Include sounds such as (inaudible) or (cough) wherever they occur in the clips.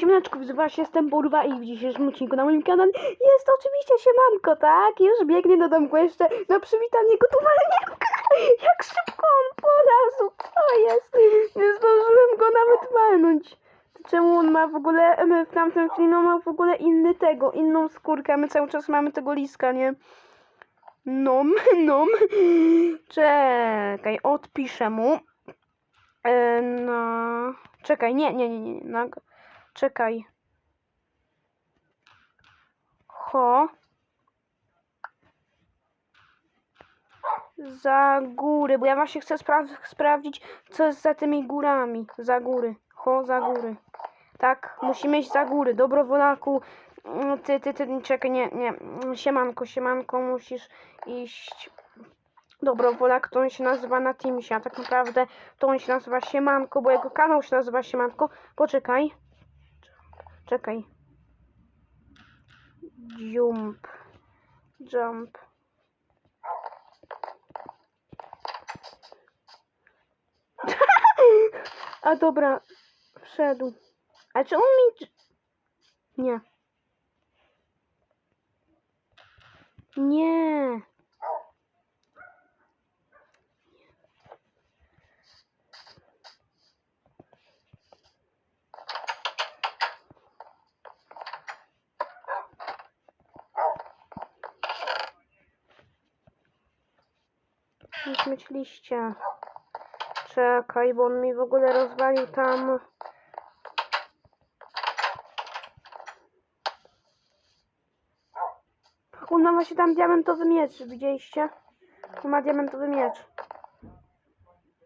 Siemaneczko, właśnie jestem Burwa i w dzisiejszym odcinku na moim kanale jest oczywiście siemanko, tak? Już biegnie do domku jeszcze na przywitanie gotowania. (laughs) Jak szybko on polazł, co jest? Nie zdążyłem go nawet walnąć. Czemu on ma w ogóle, em, w tamtym filmie ma w ogóle inny tego, inną skórkę, my cały czas mamy tego liska, nie? Nom, (laughs) nom. Czekaj, odpiszę mu. E, no. Czekaj, nie, nie, nie, nie. Na, czekaj. Ho. Za góry, bo ja właśnie chcę spra sprawdzić, co jest za tymi górami. Za góry. Ho, za góry. Tak, musimy iść za góry. Dobrowolaku. Mm, Ty, ty, ty, czekaj, nie, nie. Siemanko, siemanko, musisz iść. Dobrowolak, to on się nazywa na Teamsie, a tak naprawdę to on się nazywa Siemanko, bo jego kanał się nazywa Siemanko. Poczekaj. Czekaj. Jump. Jump. (laughs) A dobra, wszedł. A czy on mi... Nie. Nie. Mieć liście. Czekaj, bo on mi w ogóle rozwalił tam. On ma właśnie tam diamentowy miecz, widzieliście? On ma diamentowy miecz.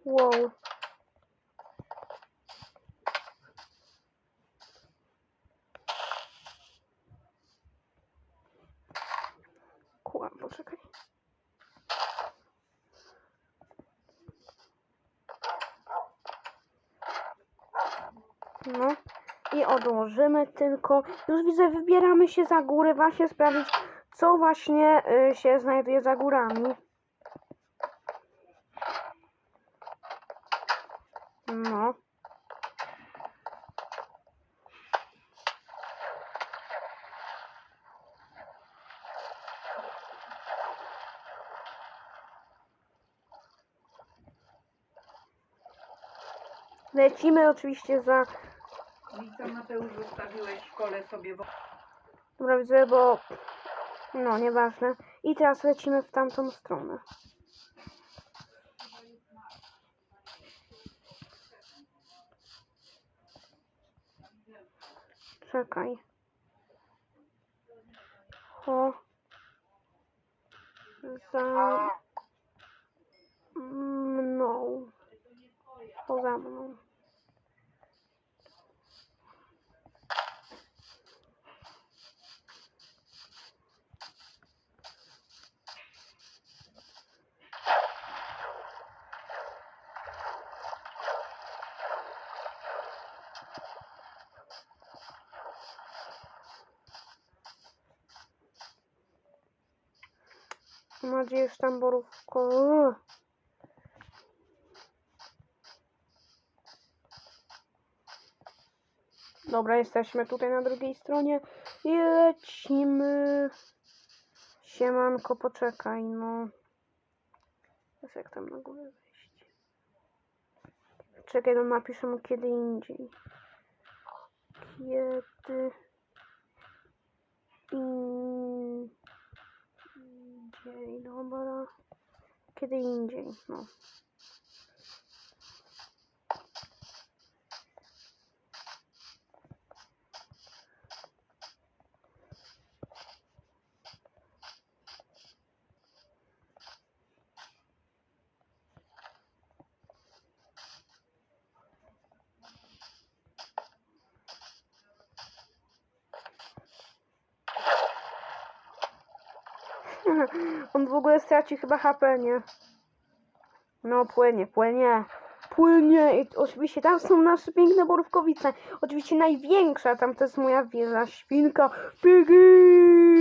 Wow. Kłam, poczekaj. No i odłożymy tylko. Już widzę, wybieramy się za górę, właśnie sprawdzić, co właśnie y, się znajduje za górami. No. Lecimy oczywiście za Lica Mateusz zostawiłeś w szkole sobie, Dobra, widzę, bo... No, nieważne. I teraz lecimy w tamtą stronę. Czekaj. Ho. Za... mną. Poza mną. Mam nadzieję, że tam. Dobra, jesteśmy tutaj na drugiej stronie i lecimy. Siemanko, poczekaj, no. Teraz jak tam na górę wejść? Czekaj, no napiszę mu kiedy indziej. Kiedy indziej, dobra. Kiedy indziej, no. (laughs) On w ogóle straci chyba HP, nie? No, płynie, płynie. Płynie. I oczywiście tam są nasze piękne borówkowice. Oczywiście największa, tam to jest moja wieża, świnka. Piggy!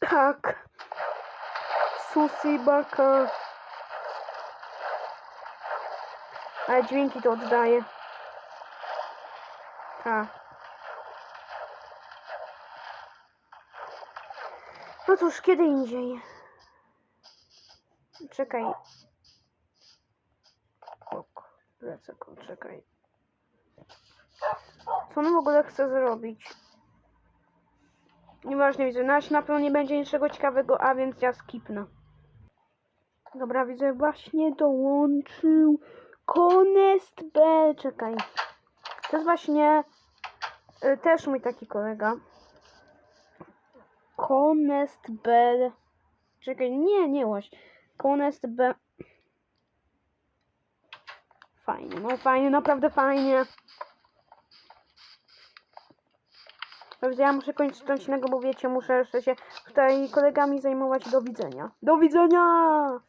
Tak. Susy baka. Ale dźwięki to oddaje. Tak. No cóż, kiedy indziej. Czekaj. Ok, lecę, czekaj. Co on w ogóle chce zrobić? Nieważne, widzę. Nasz na pewno nie będzie niczego ciekawego, a więc ja skipnę. Dobra, widzę, właśnie dołączył Konest B. Czekaj. To jest właśnie y, też mój taki kolega. Konest B. Czekaj, nie, nie łaś. Konest B. Fajnie, no fajnie, naprawdę fajnie. Dobrze, ja muszę kończyć ten odcinek, bo wiecie, muszę jeszcze się tutaj kolegami zajmować. Do widzenia. Do widzenia!